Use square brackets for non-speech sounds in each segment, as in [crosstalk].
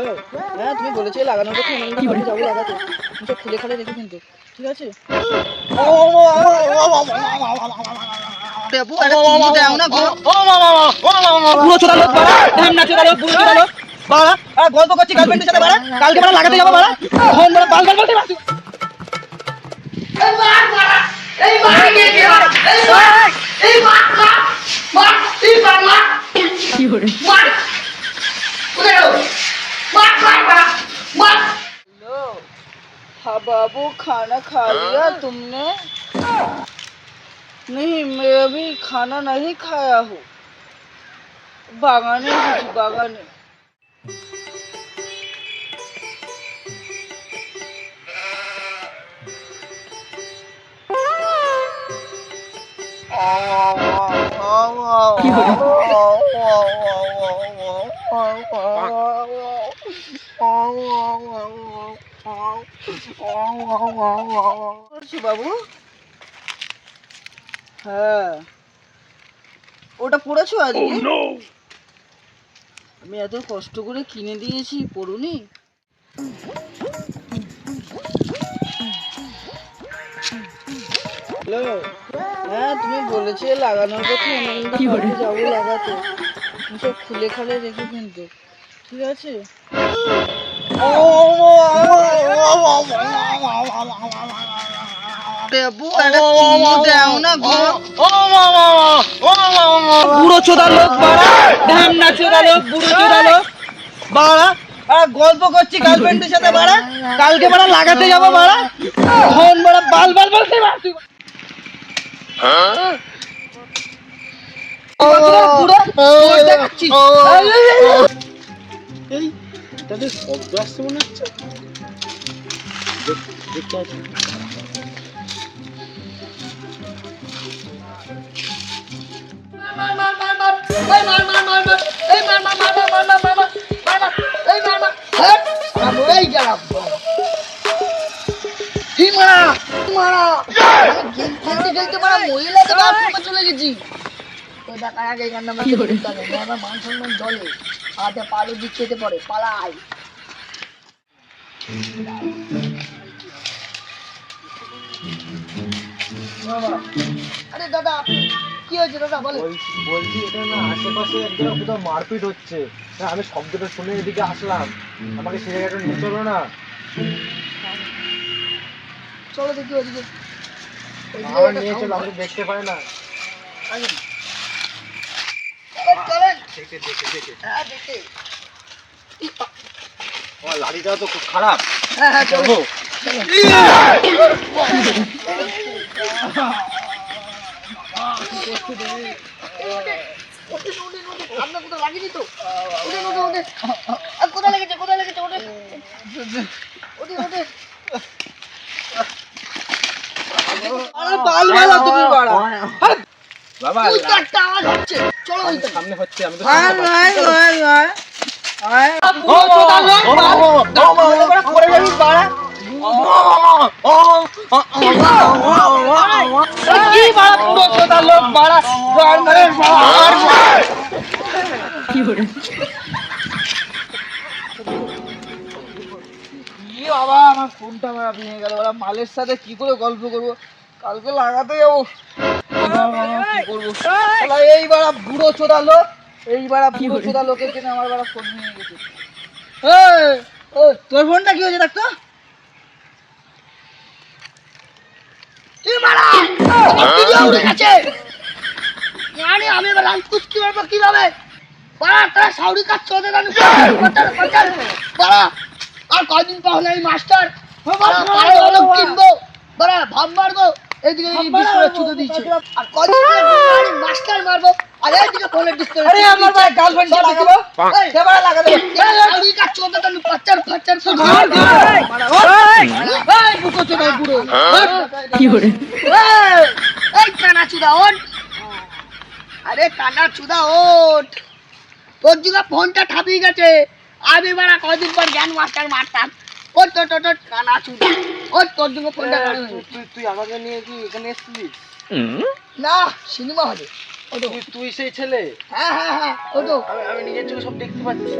Hello হ্যাঁ তুমি বলেছিলে লাগানোর কথা আমি বললাম যাব লাগাতে। তুমি সব খুলে খালে রেখে কিন্তু। ঠিক আছে? বুড়ো। বাড়া বুড়ো বাড়া গল্প করছি গার্লফ্রেন্ডের সাথে বাড়া। কালকে বাড়া লাগাতে যাব বাড়া। ফোন বাড়া বাল বাল বলতে বাড়া हेलो बाबू खाना खा लिया तुमने? नहीं मैं अभी खाना नहीं खाया हूँ। बागाने कुछ बागाने। [laughs] করছ বাবু হ্যাঁ। ওটা পড়েছো আজকে? আমি এত কষ্ট করে কিনে দিয়েছি পড়ুনি। হ্যালো? হ্যাঁ তুমি বলেছিলে লাগানোর কথা যাব লাগাতে। সব খুলে খালে রেখে কিন্তু। ঠিক আছে? বুড়ো চোদা লোক বাড়া। ঢ্যামনা চোদা লোক বুড়ো চোদা লোক বাড়া। আর গল্প করছি গার্লফ্রেন্ডের সাথে বাড়া। কালকে বাড়া লাগাতে যাব বাড়া। ফোন বাড়া বাল বাল বাড়া তুই বুড়ো, দেখাচ্ছি। তাদের শব্দ আসছে মনে হচ্ছে দেখ- দেখতে আছে পালু দিচ্ছে পরে পালাই। আরে দাদা কি হয়েছে দাদা বলে বলছি এটা না আশেপাশে একজনের কোথাও মারপিট হচ্ছে। আমি শব্দটা শুনে এদিকে আসলাম। আমাকে সে জায়গাটা নিয়ে চলো না। চলো দেখি ওদিকে। নিয়ে চলো আমি দেখতে পাই না। দেখে দেখে দেখে হ্যাঁ, দেখে। আমার তো খুব খারাপ হ্যাঁ, হ্যাঁ, চলো। কোথায় লেগেছে, কোথায় লেগেছে? বাল বাল তুমি বাড়া বাবা একটা আওয়াজ হচ্ছে। চলো সামনে হচ্ছে আমি তো আমার ফোনটা ভেঙে গেল ওরা মালের সাথে কি করে গল্প করব কালকে লাগাতে যাব। বাবা, কি করব? শালা এই বাড়া চোদা লোক এই বাড়া চোদা লোকের জন্য আমার বাড়া ফোন ভেঙে গেছে। ও তোর ফোনটা কি হয়েছে দেখতো আমি কীভাবে? বাড়া, তোরা সাউরি কাজ চলতে। বাড়া, আর কয়দিন পর এই মাস্টার? কিনবো। বাড়া, ভাব মারবো। এইদিকে এই ডিসপ্লে ছুতে দিচ্ছে আর কদিন পরে মাস্টার মারবো আর এইদিকে ফোনের ডিসপ্লে আমার ভাই গার্লফ্রেন্ড লাগাবো? এই কাজ সব এই কানা চুদা ওঠ। আরে কানা চুদা ওঠ। তোর যুগে ফোনটা ঠাপিয়ে গেছে। আমি বাড়া কদিন পর জ্ঞান মাস্টার মারতাম। তোর তোর কানা চুদা। তুই তুই আমাকে নিয়ে কি এখানে এসেছিলিস না সিনেমা হলে। ওটো তুই তুই সেই ছেলে? হ্যাঁ হ্যাঁ হ্যাঁ ওটো আমি আমি নিজের চোখে সব দেখতে পাচ্ছি।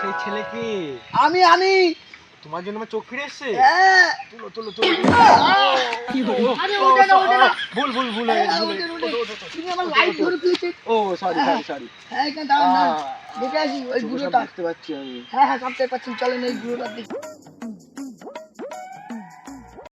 সেই ছেলে কি? আমি আমি। তোমার জন্য আমার চোখ ফিরে এসছে? হ্যাঁ তুলো ভুল ভুল ভুল হয়ে হ্যাঁ, হয়ে ও সরি সরি সরি হ্যাঁ দাঁড়ান দেখে আসি ওই সব বুড়োটা। দেখতে পাচ্ছি আমি। হ্যাঁ হ্যাঁ সবটাই পাচ্ছি। চলেন এই বুড়োটা দেখি।